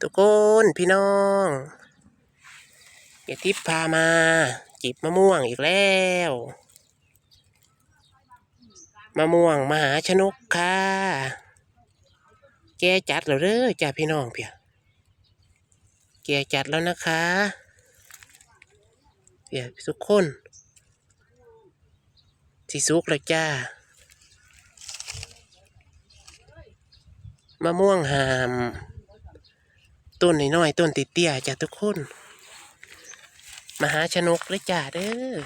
ทุกคนพี่น้องเกียรติพามา จิบมะม่วงอีกแล้ว มะม่วงมหาชนกค่ะ แกจัดแล้วเด้อจ้าพี่น้องเพียแกจัดแล้วนะคะเพียทุกคนสิสุกแล้วจ้ามะม่วงหาม ต้นน้อยๆต้นติเตี้ยจ้ะทุกคนมหาชนกเลยจ้าเด้อ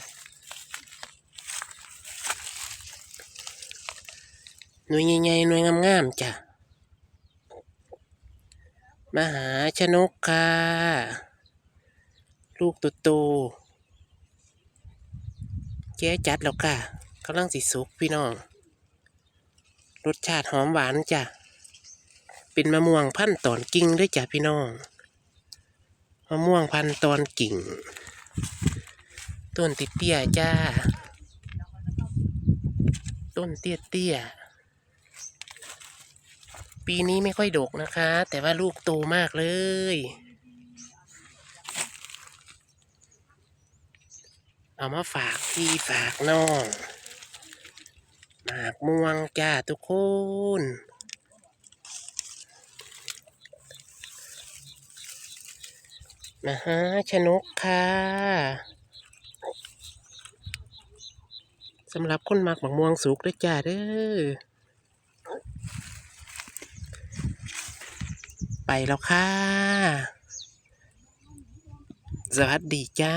หน่วยใหญ่ๆหน่วยงามๆจ้ะมหาชนกค่ะลูกตัวโตแก้จัดแล้วค่ะกำลังสิสุกพี่น้อง รสชาติหอมหวานจ้ะ เป็นมะม่วงพันตอนกิ่งด้วยจ้ะพี่น้อง มะม่วงพันตอนกิ่ง ต้นติดเตี้ยจ้า ต้นเตี้ยเตี้ยปีนี้ไม่ค่อยดกนะคะ แต่ว่าลูกโตมากเลย เอามาฝากพี่ฝากน้องหมากม่วงจ้าทุกคน นะฮะชนกค่ะสำหรับคนมักบักม่วงสุกด้วยจ้าเด้อไปแล้วค่ะ สวัสดีจ้า